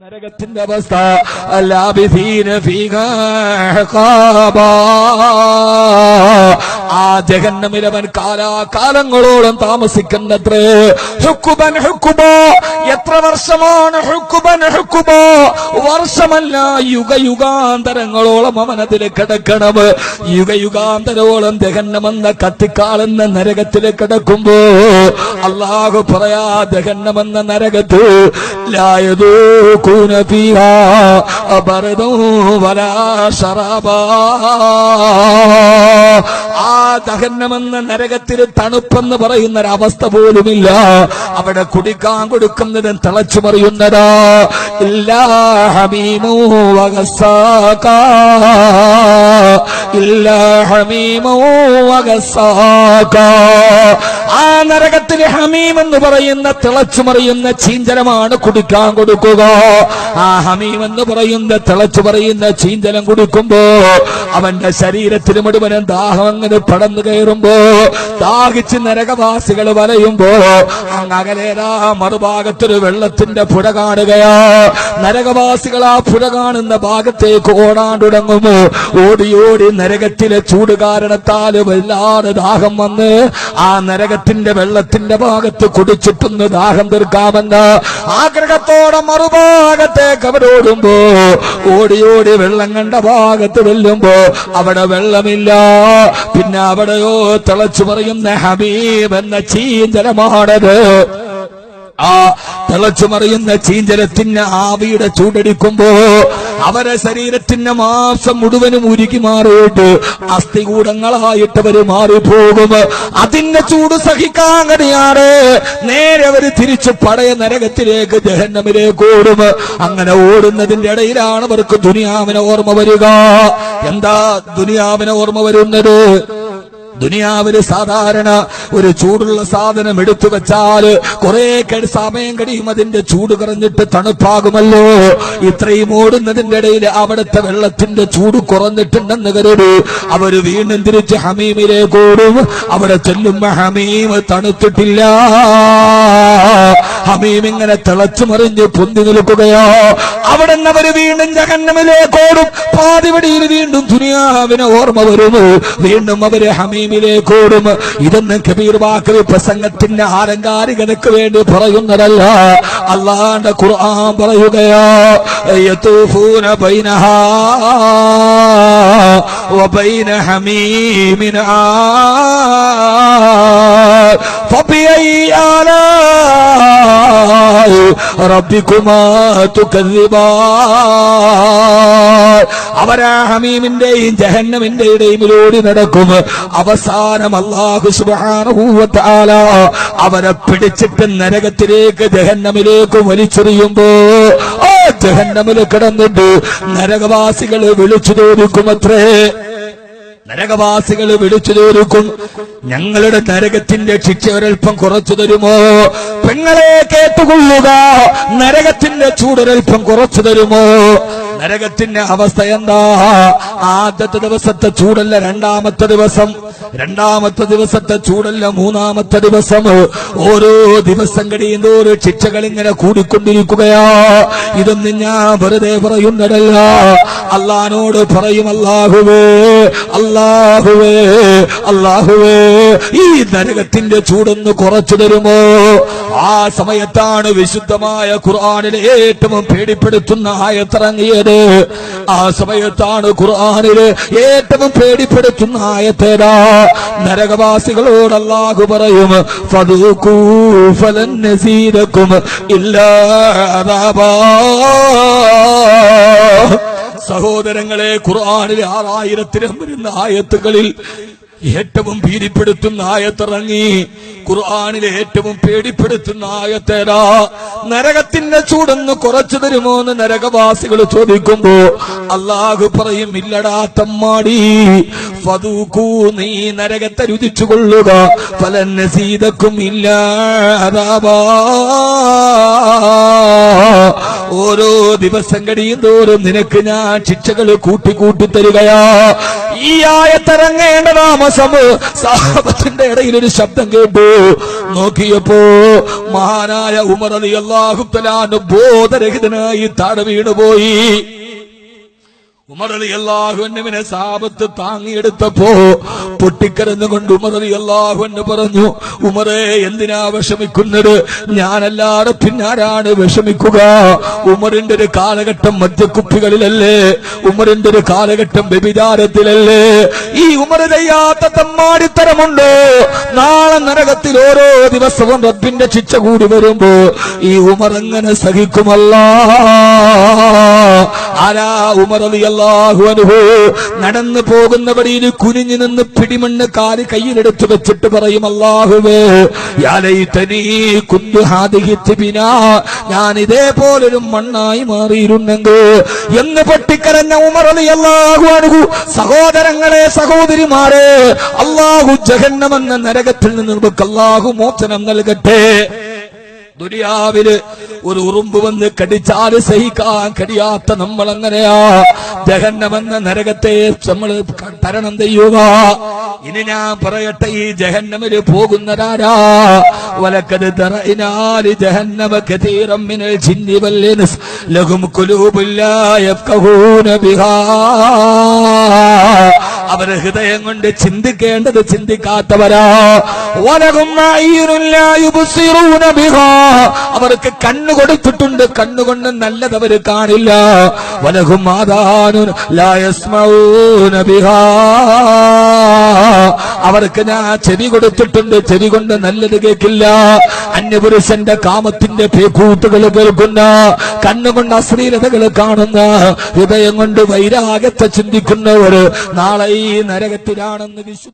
നരകത്തിന്റെ അവസ്ഥ ലാബിഥീന ഫീഹ. ആ ജഗന്നമിലവൻ കാലാകാലങ്ങളോളം താമസിക്കുന്നത്രേ. ഹുക്കുബൻ ഹുക്കുബോ എത്ര വർഷമാണ് ഹുക്കുബൻ ഹുക്കുബോ? വർഷമല്ല യുഗയുഗാന്തരങ്ങളോളം അവനതിൽ കിടക്കണം. യുഗയുഗാന്തരോളം ജഗന്നമെന്ന കത്തിക്കാളെന്ന നരകത്തിൽ കിടക്കുമ്പോ അള്ളാഹു പറയാ ജഗന്നമെന്ന നരകത്ത് ലായതോ ആ ദഹനമെന്ന നരകത്തിൽ തണുപ്പെന്ന് പറയുന്ന ഒരവസ്ഥ പോലുമില്ല. അവിടെ കുടിക്കാൻ കൊടുക്കുന്നതും തിളച്ചു മറിയുന്നതാ ഇല്ലാ ഹമീമോ ഇല്ലാ ആ നരകത്തിലെ ഹമീം എന്ന് പറയുന്ന തിളച്ചു മറിയുന്ന ചീഞ്ചലമാണ് കുടിക്കാൻ കൊടുക്കുക. ആ ഹമീം എന്ന് പറയുന്ന തിളച്ചു പറയുന്ന ചീഞ്ചലം കുടിക്കുമ്പോ അവന്റെ ശരീരത്തിന് മുഴുവനും ദാഹം അങ്ങനെ പടന്നു കയറുമ്പോ ദാഹിച്ച് നരകവാസികൾ വലയുമ്പോ അങ്ങ് അകലേതാ മറുഭാഗത്തൊരു വെള്ളത്തിന്റെ പുഴ കാണുകയാ. നരകവാസികൾ ആ പുഴ കാണുന്ന ഭാഗത്തേക്ക് ഓടാൻ തുടങ്ങുമോ ഓടി ഓടി നരകത്തിലെ ചൂട് കാരണത്താൽ വല്ലാതെ ദാഹം വന്ന് ആ നരകത്തിന്റെ വെള്ളത്തിന്റെ ഭാഗത്ത് കുടിച്ചിട്ടൊന്ന് ദാഹം തീർക്കാമെന്ന് ആഗ്രഹത്തോടെ മറുഭാഗത്തേക്ക് അവരോടുമ്പോ ഓടി ഓടി വെള്ളം കണ്ട ഭാഗത്ത് വെല്ലുമ്പോ അവിടെ വെള്ളമില്ല. പിന്നെ അവിടെയോ തിളച്ചു പറയുന്ന ഹബീബ് എന്ന ചീന്തലമാണത് ആ തിളച്ചു മറിയുന്ന ചീഞ്ചലത്തിന് ആവിയുടെ ചൂടടിക്കുമ്പോ അവരെ ശരീരത്തിന്റെ മാസം മുഴുവനും ഉരുകി മാറിയിട്ട് അസ്ഥികൂടങ്ങളായിട്ട് അവർ മാറിപ്പോകും. അതിന്റെ ചൂട് സഹിക്കാൻ കഴിയാറ് നേരെ അവർ തിരിച്ചു പടയ നരകത്തിലേക്ക് ജഹന്നമിലേക്ക് ഓടും. അങ്ങനെ ഓടുന്നതിന്റെ ഇടയിലാണ് അവർക്ക് ദുനിയാവിനെ ഓർമ്മ വരിക. എന്താ ദുനിയാവിനെ ഓർമ്മ വരുന്നത്? ദുനിയാവിൽ സാധാരണ ഒരു ചൂടുള്ള സാധനം എടുത്തു വെച്ചാൽ കുറെ സമയം കഴിയും. അതിന്റെ ചൂട് കുറഞ്ഞിട്ട് തണുപ്പാകുമല്ലോ. ഇത്രയും ഓടുന്നതിന്റെ ഇടയിൽ അവിടുത്തെ വെള്ളത്തിന്റെ ചൂട് കുറഞ്ഞിട്ടുണ്ടെന്ന് കരുതി. അവർ വീണ്ടും തിരിച്ച് ഹമീമിലേക്ക് ഓടും. അവിടെ ചെല്ലുമ്പോ ഹമീം തണുത്തിട്ടില്ല. ഹമീം ഇങ്ങനെ തിളച്ചു മറിഞ്ഞ് പൊന്തി നിൽക്കുകയോ. അവിടെ നിന്ന് അവർ വീണ്ടും ജഗന്നമിലേക്ക് ഓടും. പാതിവടിയിൽ വീണ്ടും ദുനിയാവിനെ ഓർമ്മ വരുന്നു. വീണ്ടും അവർ ഹബീബിലേക്ക് ഓടും ഇതെന്ന് കബീർ ബാക്കറി പ്രസംഗത്തിന്റെ ആലങ്കാരികനക്ക് വേണ്ടി പറയുന്നതല്ല. അള്ളാന്റെ ഖുർആൻ പറയുകയോ യതൂഫൂന ബൈനഹ വബൈന ഹമീമിനാ فبأي آلاء ربكما تكذبان അവരാ ഹമീമിന്റെയും ജഹന്നമിന്റെ ഇടയിലൂടെ നടക്കും അവസാനം അള്ളാഹു സുബാനുഭൂവത്താല അവരെ പിടിച്ചിട്ട് നരകത്തിലേക്ക് ജഹന്നമിലേക്ക് വലിച്ചെറിയുമ്പോ ആ ജഹന്നമില് കിടന്നിട്ട് നരകവാസികൾ വിളിച്ചു തോന്നിക്കുമത്രേ നരകവാസികൾ വിളിച്ചു തീർക്കും ഞങ്ങളുടെ നരകത്തിന്റെ ശിക്ഷ ഒരൽപ്പം കുറച്ചു തരുമോ? പെങ്ങളെ കേട്ടുകൊള്ളുക നരകത്തിന്റെ ചൂടൊരൽപ്പം കുറച്ചു തരുമോ? നരകത്തിന്റെ അവസ്ഥ എന്താ? ആദ്യത്തെ ദിവസത്തെ ചൂടല്ല രണ്ടാമത്തെ ദിവസം. രണ്ടാമത്തെ ദിവസത്തെ ചൂടല്ല മൂന്നാമത്തെ ദിവസം. ഓരോ ദിവസം കഴിയുന്ന ഓരോ ശിക്ഷകൾ ഇങ്ങനെ കൂടിക്കൊണ്ടിരിക്കുകയാ. ഇതൊന്നും ഞാൻ വെറുതെ പറയുന്നതല്ല. അള്ളഹാനോട് പറയും അല്ലാഹുവേ അല്ലാഹുവേ അല്ലാഹുവേ ഈ നരകത്തിന്റെ ചൂടൊന്ന് കുറച്ചു തരുമോ? ആ സമയത്താണ് വിശുദ്ധമായ ഖുർആനിലെ ഏറ്റവും പേടിപ്പെടുത്തുന്ന ആയത്തിറങ്ങിയത്. ആ സമയത്താണ് ഖുർആാനിൽ ഏറ്റവും പേടിപ്പെടുത്തുന്ന ആയത്തേതാ നരകവാസികളോട് അല്ലാഹു പറയും അദാബാ. സഹോദരങ്ങളെ ഖുർആാനിലെ ആറായിരത്തിലും വരുന്ന ആയത്തുകളിൽ ഏറ്റവും ഭീതിപ്പെടുത്തുന്ന ആയത്തിറങ്ങി. ഖുർആാനിലെ ഏറ്റവും പേടിപ്പെടുത്തുന്ന ആയത്തേരാ നരകത്തിന്റെ ചൂടൊന്ന് കുറച്ചു തരുമോ എന്ന് നരകവാസികൾ ചോദിക്കുമ്പോ അള്ളാഹു പറയും ഇല്ലടാ തമ്മാടി ഫതൂക്കൂ നീ നരകത്തെ രുചിച്ചു കൊള്ളുക ഫലൻ നസീതക്കും ഇല്ലാതാവാ ദിവസം കഴിയും തോറും നിനക്ക് ഞാൻ ശിക്ഷകൾ കൂട്ടി കൂട്ടി തരികയാ. ഈ ആയത്തിറങ്ങേണ്ട താമസം സാഹബത്തിന്റെ ഇടയിൽ ഒരു ശബ്ദം കേട്ടു. നോക്കിയപ്പോ മഹാനായ ഉമർ അലി അള്ളാഹുത്തലാന് ബോധരഹിതനായി താഴെ വീണുപോയി. ഉമർ അലി അള്ളാഹുവിനെ സാപത്ത് താങ്ങിയെടുത്തപ്പോ പൊട്ടിക്കരന്നുകൊണ്ട് ഉമറലി അള്ളാഹുവിന് പറഞ്ഞു ഉമറെ എന്തിനാ വിഷമിക്കുന്നത്? ഞാനല്ലാതെ പിന്നാരാണ് വിഷമിക്കുക? ഉമറിന്റെ ഒരു കാലഘട്ടം മദ്യക്കുപ്പികളിലല്ലേ? ഉമറിന്റെ ഒരു കാലഘട്ടം വ്യഭിചാരത്തിലല്ലേ? ഈ ഉമർ ചെയ്യാത്ത തമ്മാടിത്തരമുണ്ട്? നാളെ നരകത്തിൽ ഓരോ ദിവസവും റബ്ബിന്റെ ശിക്ഷ കൂടി വരുമ്പോ ഈ ഉമർ എങ്ങനെ സഹിക്കുമല്ല? ആരാ ഉമർ പോകുന്ന വഴിയിൽ കുനിഞ്ഞു നിന്ന് പിടിമണ്ണ് കാൽ കയ്യിലെടുത്ത് വെച്ചിട്ട് പറയും അല്ലാഹുവേ ഞാൻ ഇതേപോലൊരു മണ്ണായി മാറിയിരുന്നെങ്കിൽ എന്ന് പൊട്ടിക്കരഞ്ഞ ഉമർ അള്ളാഹു അനുഹു സഹോദരങ്ങളെ സഹോദരിമാരെ അള്ളാഹു ജഹന്നമെന്ന നരകത്തിൽ നിന്ന് നമുക്ക് അള്ളാഹു മോചനം നൽകട്ടെ. ദുനിയാവിൽ ഒരു ഉറുമ്പ് വന്ന് കടിച്ചാൽ സഹിക്കാൻ കഴിയാത്ത നമ്മൾ എങ്ങനെയാ ജഹന്നമെന്ന നരകത്തെ നമ്മൾ തരണം ചെയ്യുക. ഇനി ഞാൻ പറയട്ടെ ഈ ജഹന്നമിൽ പോകുന്നതാരാ? വലക്കത് തറയിനാല് ജഹന്നമ കതീറം വല്ലിൻസ് ലഹും ഖുലൂബുല്ലാ യഫ്ഖഹൂന ബിഹാ. അവർ ഹൃദയം കൊണ്ട് ചിന്തിക്കേണ്ടത് ചിന്തിക്കാത്തവരാ. അവർക്ക് കണ്ണു കൊടുത്തിട്ടുണ്ട്. കണ്ണുകൊണ്ട് നല്ലത് അവർ കാണില്ല. വലകും മാതാനു ലാ യസ്മഊന ബിഹാ. അവർക്ക് ഞാൻ ചെവി കൊടുത്തിട്ടുണ്ട്. ചെവി കൊണ്ട് നല്ലത് കേൾക്കില്ല. അന്യപുരുഷന്റെ കാമത്തിന്റെ പേക്കൂട്ടുകൾ കേൾക്കുന്ന കണ്ണുകൊണ്ട് അശ്ലീലതകൾ കാണുന്ന ഹൃദയം കൊണ്ട് വൈരാഗ്യത്തെ ചിന്തിക്കുന്നവർ നാളെ ഈ നരകത്തിലാണെന്ന് വിശ്വ